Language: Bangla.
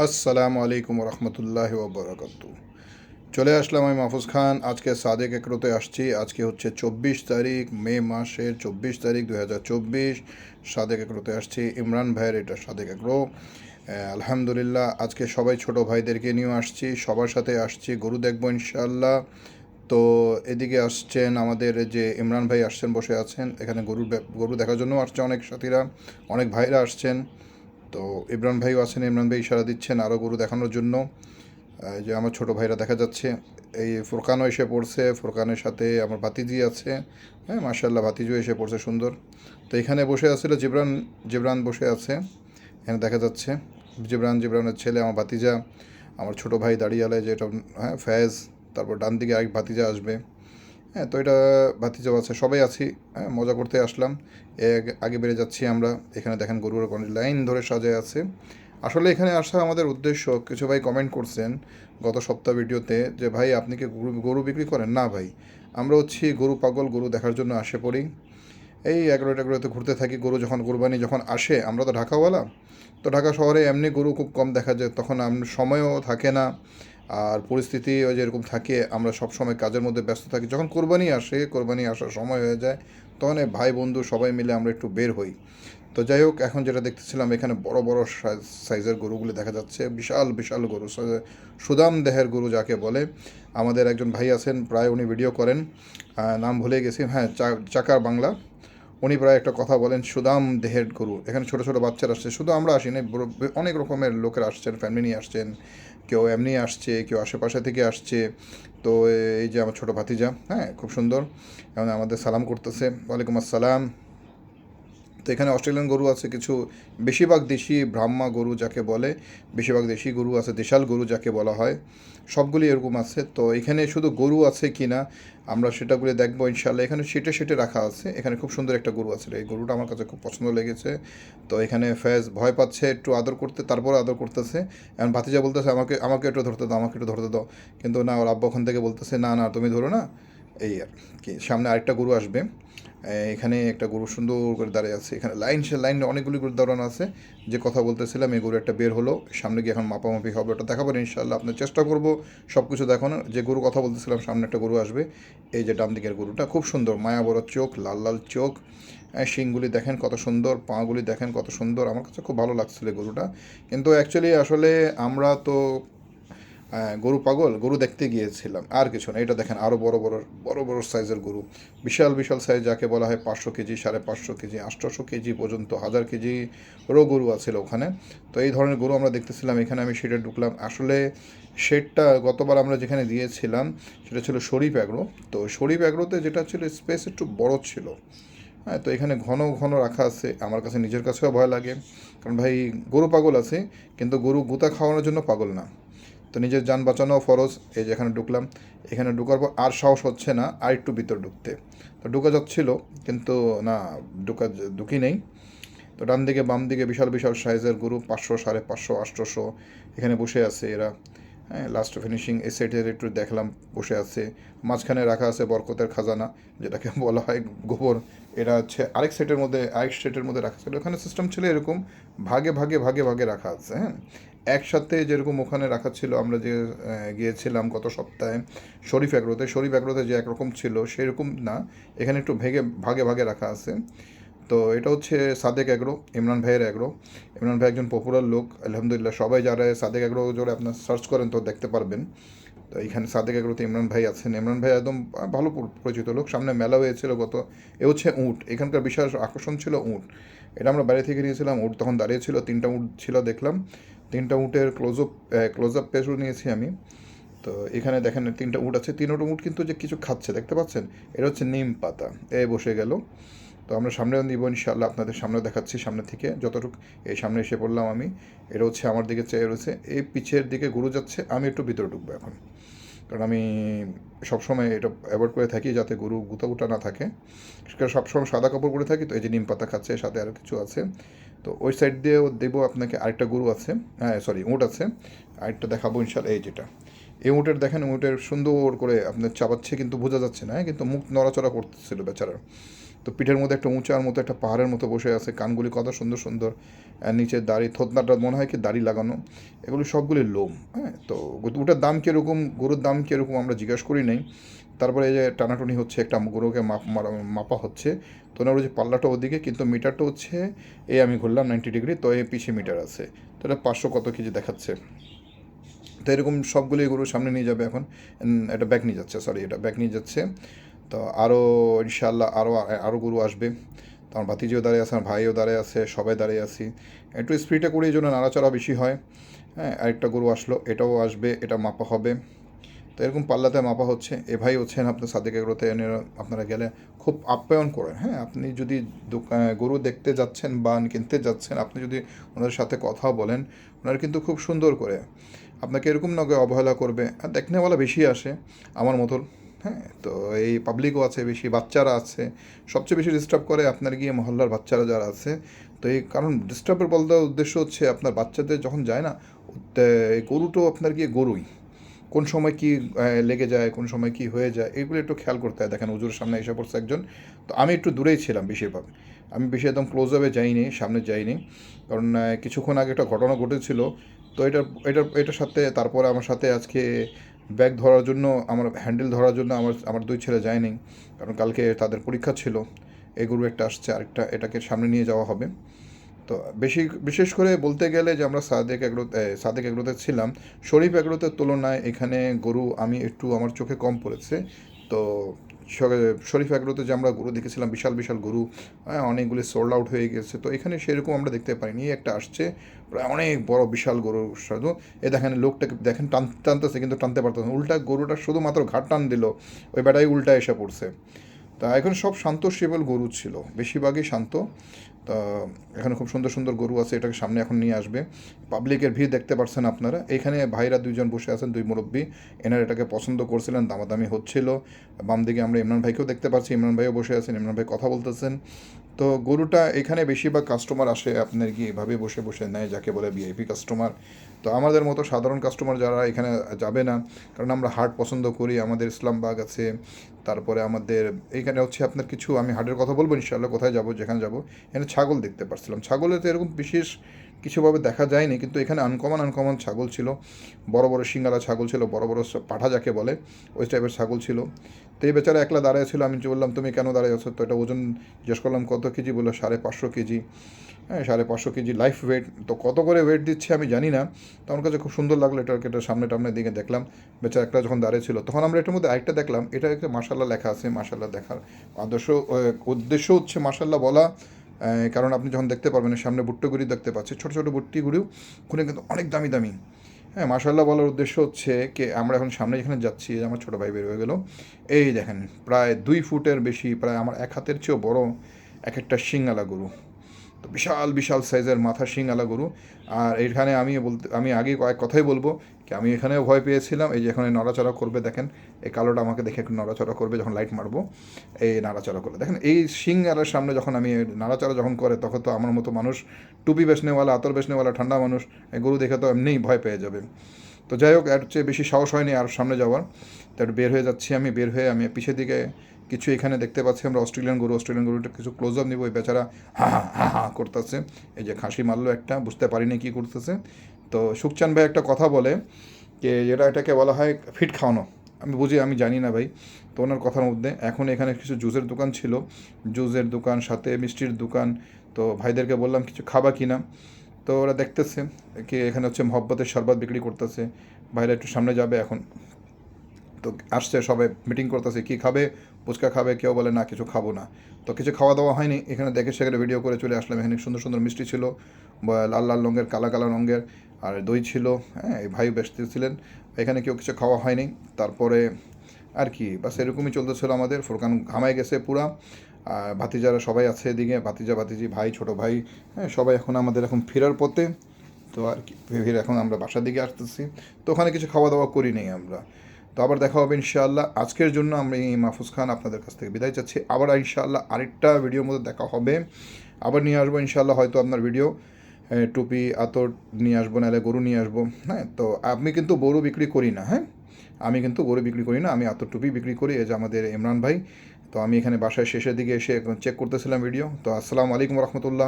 আসসালামু আলাইকুম রহমতুল্লাহ ওবরাকাতু। চলে আসলাম আমি মাহফুজ খান। আজকে সাদেক একরোতে আসছি। আজকে হচ্ছে চব্বিশ তারিখ, মে মাসের চব্বিশ তারিখ দু হাজার চব্বিশ। সাদেক একরোতে আসছি। ইমরান ভাইয়ের এটা সাদেক একরো। আলহামদুলিল্লাহ, আজকে সবাই ছোট ভাইদেরকে নিয়ে আসছি। সবার সাথে আসছি, গরু দেখব ইনশাল্লাহ তো এদিকে আসছেন আমাদের যে ইমরান ভাই আসছেন, বসে আছেন। এখানে গরু গরু দেখার জন্য আসছে অনেক সাথীরা, অনেক ভাইরা আসছেন। তো ইমরান ভাইও আছেন, ইমরান ভাই ইশারা দিচ্ছেন আরও গরু দেখানোর জন্য। যে আমার ছোট ভাইরা দেখা যাচ্ছে, এই ফুরকানও এসে পড়ছে, ফুরকানের সাথে আমার ভাতিজি আছে। হ্যাঁ মার্শাল্লাহ ভাতিজিও এসে পড়ছে, সুন্দর। তো এখানে বসে আছিল জিবরান জিবরান বসে আছে। এখানে দেখা যাচ্ছে, জিবরান, জিবরানের ছেলে, আমার ভাতিজা, আমার ছোট ভাই দাঁড়িয়ালে যেটা হ্যাঁ ফ্যাজ, তারপর ডান দিকে আরেক ভাতিজা আসবে। হ্যাঁ তো এটা ভাতিজাও আছে, সবাই আছি হ্যাঁ মজা করতে আসলাম। এক আগে বেড়ে যাচ্ছি আমরা, এখানে দেখেন গরুর লাইন ধরে সাজায় আছে। আসলে এখানে আসা আমাদের উদ্দেশ্য, কিছু ভাই কমেন্ট করছেন গত সপ্তাহ ভিডিওতে যে, ভাই, আপনি কি গরু গরু বিক্রি করেন? না ভাই, আমরা হচ্ছি গরু, পাগল, গরু দেখার জন্য আসে পড়ি। এই এগারোটা এগারোতে ঘুরতে থাকি, গরু যখন, কোরবানি যখন আসে, আমরা তো ঢাকাওয়ালা, তো ঢাকা শহরে এমনি গরু খুব কম দেখা যায়, তখন সময়ও থাকে না। আর পরিস্থিতি ওই যেরকম থাকে, আমরা সব সময় কাজের মধ্যে ব্যস্ত থাকি। যখন কোরবানি আসে, কোরবানি আসার সময় হয়ে যায় তখন ভাই, বন্ধু সবাই মিলে আমরা একটু বের হই। তো যাই হোক, এখন যেটা দেখতেছিলাম, এখানে বড় বড় সাইজ- সাইজের গরুগুলি দেখা যাচ্ছে। বিশাল বিশাল গরু সুদাম দেহের গরু যাকে বলে। আমাদের একজন ভাই আছেন, প্রায় উনি ভিডিও করেন। নাম ভুলে গেছি হ্যাঁ চাকার বাংলা। উনি প্রায় একটা কথা বলেন, সুদাম দেহের গরু। এখানে ছোট ছোট বাচ্চারা আসছে। শুধু আমরা আসিনি, বড়- অনেক রকমের লোকেরা আসছেন ফ্যামিলি নিয়ে আসছেন। কেউ এমনি আসছে, কেউ আশেপাশে থেকে আসছে। তো এই যে আমার ছোটো ভাতিজা হ্যাঁ খুব সুন্দর। এবং আমাদের সালাম করতেছে। ওয়ালাইকুম আসসালাম। তো এখানে অস্ট্রেলিয়ান গরু আছে কিছু, বেশিরভাগ দেশি ব্রাহ্মা গরু যাকে বলে, বেশিরভাগ দেশি গরু আছে, দেশাল গরু যাকে বলা হয়, সবগুলি এরকম আছে। তো এখানে শুধু গরু আছে কি না, আমরা সেটাগুলি দেখব ইনশাল্লাহ এখানে সেটে সেটে রাখা আছে, এখানে খুব সুন্দর একটা গরু আছে। এই গরুটা আমার কাছে খুব পছন্দ লেগেছে। তো এখানে ফ্যাজ ভয় পাচ্ছে, একটু আদর করতে, তারপরে আদর করতেছে। এখন ভাতিজা বলতেছে, আমাকে আমাকে একটু ধরতে দাও, আমাকে একটু ধরতে দাও। কিন্তু না, ওর আব্বা ওখান থেকে বলতেছে, না না, তুমি ধরো না। এই আর কি, সামনে আরেকটা গরু আসবে। এখানে একটা গরু সুন্দর করে দাঁড়িয়ে আছে। এখানে লাইন, সে লাইন অনেকগুলি গরু দাঁড়ানো আছে। যে কথা বলতেছিলাম, এই গরু একটা বের হলো। সামনে গিয়ে এখন মাপামাপি হবে, ওটা দেখাবেন ইনশাল্লাহ আপনার চেষ্টা করব সব কিছু দেখানোর। যে গরু কথা বলতেছিলাম, সামনে একটা গরু আসবে। এই যে ডান দিকের গরুটা, খুব সুন্দর। মায়া বড় চোখ, লাল লাল চোখ। শিংগুলি দেখেন কত সুন্দর, পাগুলি দেখেন কত সুন্দর। আমার কাছে খুব ভালো লাগছিল গরুটা। কিন্তু অ্যাকচুয়ালি আসলে আমরা তো গরু পাগল, গরু দেখতে গিয়েছিলাম। আর কিছু না, এটা দেখেন আরও বড় বড় বড় বড় সাইজের গরু। বিশাল বিশাল সাইজ যাকে বলা হয় পাঁচশো কেজি, সাড়ে পাঁচশো কেজি আটশোশো কেজি পর্যন্ত, হাজার কেজি রো গরু আছিল ওখানে। তো এই ধরনের গরু আমরা দেখতেছিলাম, এখানে আমি সেটা ঢুকলাম। আসলে শেডটা গতবার আমরা যেখানে দিয়েছিলাম, সেটা ছিল শরীফ অ্যাগ্রো তো শরীফ অ্যাগ্রোতে যেটা ছিল স্পেস একটু বড় ছিল। হ্যাঁ তো এখানে ঘন ঘন রাখা আছে। আমার কাছে নিজের কাছেও ভয় লাগে। কারণ ভাই, গরু পাগল আছে, কিন্তু গরু গুতা খাওয়ানোর জন্য পাগল না। তো নিজের যান বাঁচানো ফরজ, এই যে এখানে ঢুকলাম। এখানে ঢুকার পর আর সাহস হচ্ছে না আর একটু ভিতর ঢুকতে। তো ঢুকা যাচ্ছিল, কিন্তু না, ঢুকা ঢুকি নেই। তো ডান দিকে, বাম দিকে বিশাল বিশাল সাইজের গরু, পাঁচশো সাড়ে পাঁচশো, আটশোশো এখানে বসে আছে এরা। হ্যাঁ লাস্ট ফিনিশিং এই সাইডের একটু দেখলাম, বসে আছে। মাঝখানে রাখা আছে বরকতের খাজানা, যেটাকে বলা হয় গোবর। এটা হচ্ছে আরেক সেটের মধ্যে, আরেক সেটের মধ্যে রাখা ছিল। ওখানে সিস্টেম ছিল এরকম, ভাগে ভাগে ভাগে ভাগে রাখা আছে হ্যাঁ। একসাথে যেরকম ওখানে রাখা ছিল, আমরা যে গিয়েছিলাম গত সপ্তাহে শরীফ এগ্রোতে শরীফ এগ্রোতে যে একরকম ছিল সেরকম না, এখানে একটু ভেগে, ভাগে ভাগে রাখা আছে। তো এটা হচ্ছে সাদেক এগ্রো ইমরান ভাইয়ের এগ্রো ইমরান ভাই একজন পপুলার লোক, আলহামদুলিল্লাহ। সবাই যারা সাদেক এগ্রো জোরে আপনার সার্চ করেন তো দেখতে পারবেন। তো এখানে সাদেক এগ্রোতে ইমরান ভাই আছেন। ইমরান ভাই একদম ভালো পরিচিত লোক। সামনে মেলা হয়েছিল গত, এ হচ্ছে উট। এখানকার বিশেষ আকর্ষণ ছিল উট। এটা আমরা বাইরে থেকে নিয়েছিলাম, উঁট তখন দাঁড়িয়েছিল তিনটা উট ছিল দেখলাম। তিনটা উটের ক্লোজ আপ ক্লোজ আপ পেজও নিয়েছি আমি। তো এখানে দেখেন, তিনটা উট আছে। তিনটা উট কিন্তু যে কিছু খাচ্ছে, দেখতে পাচ্ছেন? এটা হচ্ছে নিম পাতা। এ বসে গেল। তো আমরা সামনে নিব ইনশাল্লাহ আপনাদের সামনে দেখাচ্ছি সামনে থেকে। যতটুকু এই সামনে এসে পড়লাম আমি, এটা হচ্ছে আমার দিকে চেয়ে রয়েছে। এই পিছের দিকে গরু যাচ্ছে, আমি একটু ভিতরে ঢুকবো এখন। কারণ আমি সবসময় এটা অ্যাভয়েড করে থাকি যাতে গরু গুতা গুটা না থাকে। সবসময় সাদা কাপড় পরে থাকি, তো এই যে নিম পাতা খাচ্ছে সাথে আরও কিছু আছে। তো ওই সাইড দিয়েও দেবো আপনাকে আরেকটা গরু আছে। হ্যাঁ সরি উঁট আছে। আরেকটা দেখাবো ইনশাল্লাহ এই যেটা। এই উঁটের দেখেন, উঁটের সুন্দর করে আপনার চাপাচ্ছে কিন্তু বোঝা যাচ্ছে না? কিন্তু মুখ নড়াচড়া করতেছিল বেচারা তো পিঠের মধ্যে একটা উঁচার মতো, একটা পাহাড়ের মতো বসে আছে, কানগুলি কত সুন্দর সুন্দর, আর নিচে দাড়ি, থতনাটা মনে হয় কি দাড়ি লাগানো, এগুলো সবগুলি লোম হ্যাঁ? তো ওটার দাম কীরকম, গরুর দাম কীরকম আমরা জিজ্ঞাসা করি নাই। তারপরে এই যে টানাটুনি হচ্ছে একটা গরুকে মাপ মাপা হচ্ছে, তো ওনার যে পাল্লাটা ওদিকে, কিন্তু মিটারটা হচ্ছে, এই আমি ঘুরলাম নাইনটি ডিগ্রি তো এই পিছিয়ে মিটার আছে, তো এটা পাঁচশো কত কেজি দেখাচ্ছে। তো এরকম সবগুলি গরু সামনে নিয়ে যাবে এখন এটা ব্যাক নিয়ে যাচ্ছে সরি এটা ব্যাগ নিয়ে যাচ্ছে। তো আরও ইনশাল্লাহ আরও আরও গুরু আসবে। তো আমার ভাতিজিও দাঁড়িয়ে আছে, আমার ভাইও দাঁড়িয়ে আছে, সবাই দাঁড়িয়ে আছি। একটু স্পিডে করে এই জন্য নাড়াচাড়া বেশি হয়। হ্যাঁ আরেকটা গরু আসলো, এটাও আসবে, এটা মাপা হবে। তো এরকম পাল্লাতে মাপা হচ্ছে। এ ভাই হচ্ছেন আপনার সাদেক এগুলোতে এনে আপনারা গেলে খুব আপ্যায়ন করেন। হ্যাঁ আপনি যদি গরু দেখতে যাচ্ছেন বা কিনতে যাচ্ছেন, আপনি যদি ওনাদের সাথে কথা বলেন, ওনারা কিন্তু খুব সুন্দর করে। আপনাকে এরকম নগে অবহেলা করবে। আর দেখনেওয়ালা বেশি আসে, আমার মতন। হ্যাঁ তো এই পাবলিকও আছে, বেশি বাচ্চারা আছে। সবচেয়ে বেশি ডিস্টার্ব করে আপনার গিয়ে মহল্লার বাচ্চারা যারা আছে। তো এই কারণ ডিস্টার্বের বলতে উদ্দেশ্য হচ্ছে আপনার বাচ্চাদের যখন যায় না গরুটাও আপনার গিয়ে গরুই। কোন সময় কি লেগে যায়, কোন সময় কি হয়ে যায়, এগুলো একটু খেয়াল করতে হয়। দেখেন উজুর সামনে এসে পড়ছে একজন। তো আমি একটু দূরেই ছিলাম বেশিরভাগ। আমি বেশি একদম ক্লোজ আপে যাইনি, সামনে যাইনি। কারণ কিছুক্ষণ আগে একটা ঘটনা ঘটেছিল। তো এটা এটা এটার সাথে, তারপরে আমার সাথে আজকে ব্যাগ ধরার জন্য, আমার হ্যান্ডেল ধরার জন্য আমার আমার দুই ছেলে যায়নি। কারণ কালকে তাদের পরীক্ষা ছিল। এগুলো একটা আসছে, আরেকটা এটাকে সামনে নিয়ে যাওয়া হবে। তো বেশি, বিশেষ করে বলতে গেলে যে আমরা সাদেক এগ্রো সাদেক এগ্রোতে ছিলাম, শরীফ এগ্রোতের তুলনায় এখানে গরু আমি একটু আমার চোখে কম পড়েছে। তো শরীফ এগ্রোতে যে আমরা গরু দেখেছিলাম, বিশাল বিশাল গরু হ্যাঁ অনেকগুলি সোল্ড আউট হয়ে গেছে। তো এখানে সেরকম আমরা দেখতে পাইনি। একটা আসছে, প্রায় অনেক বড়, বিশাল গরু শুধু। এ দেখেন, লোকটাকে দেখেন, টান, টানতেছে, কিন্তু টানতে পারতেছে না। উল্টা গরুটা শুধুমাত্র ঘাট টান দিল। ওই বেটাই উল্টা এসে পড়ছে। তা এখন সব শান্ত সেবল গরু ছিল। বেশিরভাগই শান্ত। তা এখানে খুব সুন্দর সুন্দর গরু আছে, এটাকে সামনে এখন নিয়ে আসবে। পাবলিকের ভিড় দেখতে পারছেন আপনারা। এখানে ভাইরা দুইজন বসে আছেন, দুই মুরব্বী। এনারা এটাকে পছন্দ করছিলেন, দামাদামি হচ্ছিল। বাম দিকে আমরা ইমরান ভাইকেও দেখতে পাচ্ছি, ইমরান ভাইও বসে আছেন, ইমরান ভাই কথা বলতেছেন। তো গরুটা এখানে বেশিরভাগ কাস্টমার আসে আপনার কি এভাবে বসে বসে নেয়, যাকে বলে ভিআইপি কাস্টমার তো আমাদের মতো সাধারণ কাস্টমার যারা এখানে যাবে না, কারণ আমরা হাট পছন্দ করি, আমাদের ইসলামবাগ আছে, তারপরে আমাদের এখানে হচ্ছে আপনার কিছু, আমি হাটের কথা বলব ইনশাল্লাহ কোথায় যাব, যেখানে যাব, এখানে ছাগল দেখতে পারছিলাম। ছাগলের তো এরকম বিশেষ কিছুভাবে দেখা যায়নি, কিন্তু এখানে আনকমন আনকমন ছাগল ছিল। বড় বড় সিঙ্গালা ছাগল ছিল, বড় বড় পাঠা যাকে বলে, ওই টাইপের ছাগল ছিল। তো এই বেচারা একলা দাঁড়ায় ছিল, আমি বললাম, তুমি কেন দাঁড়ায় আছো? তো এটা ওজন জিজ্ঞেস করলাম, কত কেজি? বলল, সাড়ে পাঁচশো কেজি। হ্যাঁ সাড়ে পাঁচশো কেজি লাইফ ওয়েট তো কত করে ওয়েট দিচ্ছে আমি জানি না। তো আমার কাছে খুব সুন্দর লাগল এটাকে এটা সামনে টামনের দিকে দেখলাম। বেচারা একটা যখন দাঁড়িয়ে ছিল, তখন আমরা এটার মধ্যে আরেকটা দেখলাম, এটা একটা মাসাল্লাহ লেখা আছে মাসাল্লাহ দেখার আদর্শ উদ্দেশ্য হচ্ছে মাসাল্লাহ বলা কারণ আপনি যখন দেখতে পারবেন, সামনে ভুট্টোগুড়ি দেখতে পাচ্ছি ছোটো ছোটো ভুট্টিগুড়িও ওখানে কিন্তু অনেক দামি দামি। হ্যাঁ মাসাল্লাহ বলার উদ্দেশ্য হচ্ছে কি, আমরা এখন সামনে যেখানে যাচ্ছি আমার ছোটো ভাই বের হয়ে গেলো, এই দেখেন, প্রায় দুই ফুটের বেশি, প্রায় আমার এক হাতের চেয়েও বড় এক একটা শিঙ্গালা গরু। তো বিশাল বিশাল সাইজের মাথা শিঙালা গরু। আর এখানে আমি বলতে, আমি আগে কয়েক কথাই বলব কি, আমি এখানেও ভয় পেয়েছিলাম, এই যে এখানে নড়াচড়া করবে, দেখেন, এই কালোটা আমাকে দেখে একটু নড়াচড়া করবে যখন লাইট মারবো, এই নাড়াচড়া করবে। দেখেন, এই শিঙালার সামনে যখন আমি নাড়াচড়া যখন করে, তখন তো আমার মতো মানুষ, টুপি বেসনেওয়ালা আতর বেসনেওয়ালা ঠান্ডা মানুষ, এই গরু দেখে তো এমনিই ভয় পেয়ে যাবে। তো যাই হোক, এর চেয়ে বেশি সাহস হয়নি আর সামনে যাওয়ার। তো বের হয়ে যাচ্ছি আমি, বের হয়ে আমি পিছের দিকে কিছু এখানে দেখতে পাচ্ছি আমরা অস্ট্রেলিয়ান গরু। অস্ট্রেলিয়ান গরুটা কিছু ক্লোজ আপ নিব। ওই বেচারা হা হা হা করতেছে। এই যে খাসি মারলো একটা, বুঝতে পারিনি কি করতেছে। তো সুখচান ভাই একটা কথা বলে যে যেটা এটাকে বলা হয় ফিট খাওয়ানো। আমি বুঝি, আমি জানি না ভাই। তো ওনার কথার মধ্যে এখন এখানে কিছু জুসের দোকান ছিল। জুসের দোকান, সাথে মিষ্টির দোকান। তো ভাইদেরকে বললাম, কিছু খাবা কিনা তো ওরা দেখতেছে কি এখানে হচ্ছে মহব্বতের শরবত বিক্রি করতেছে। ভাইরা একটু সামনে যাবে এখন। তো আসছে সবাই মিটিং করতেছে, কি খাবে? ফুচকা খাবে, কেউ বলে, না, কিছু খাব না। তো কিছু খাওয়া দাওয়া হয়নি। এখানে দেখে সেখানে ভিডিও করে চলে আসলাম। এখানে সুন্দর সুন্দর মিষ্টি ছিল লাল লাল রঙের, কালা কালা রঙের, আর দই ছিল। হ্যাঁ এই ভাই ব্যস্ত ছিলেন। এখানে কেউ কিছু খাওয়া হয়নি। তারপরে আর কি, বাস এরকমই চলতেছিল আমাদের। ফোরকান ঘামায় গেছে পুরা। আর ভাতিজারা সবাই আছে এদিকে। ভাতিজা, ভাতিজি, ভাই, ছোট ভাই। হ্যাঁ সবাই এখন আমাদের এখন ফেরার পথে। তো আর কি, ফিরে এখন আমরা বাসার দিকে আসতেছি। তো ওখানে কিছু খাওয়া দাওয়া করি নেই আমরা। তো আবার দেখা হবে ইনশাআল্লাহ। আজকের জন্য আমি মাহফুজ খান আপনাদের কাছ থেকে বিদায় চাচ্ছি। আবার ইনশাআল্লাহ আরেকটা ভিডিওর মধ্যে দেখা হবে। আবার নিয়ে আসব ইনশাআল্লাহ, হয়তো আপনার ভিডিও টুপি, আতর নিয়ে আসব, নাহলে গরু নিয়ে আসব হ্যাঁ? তো আমি কিন্তু গরু বিক্রি করি না হ্যাঁ? আমি কিন্তু গরু বিক্রি করি না, আমি আতর টুপি বিক্রি করি, এই যে আমাদের ইমরান ভাই। তো আমি এখানে বাসায় শেষের দিকে এসে চেক করতেছিলাম ভিডিও তো আসসালামু আলাইকুম রহমতুল্লাহ।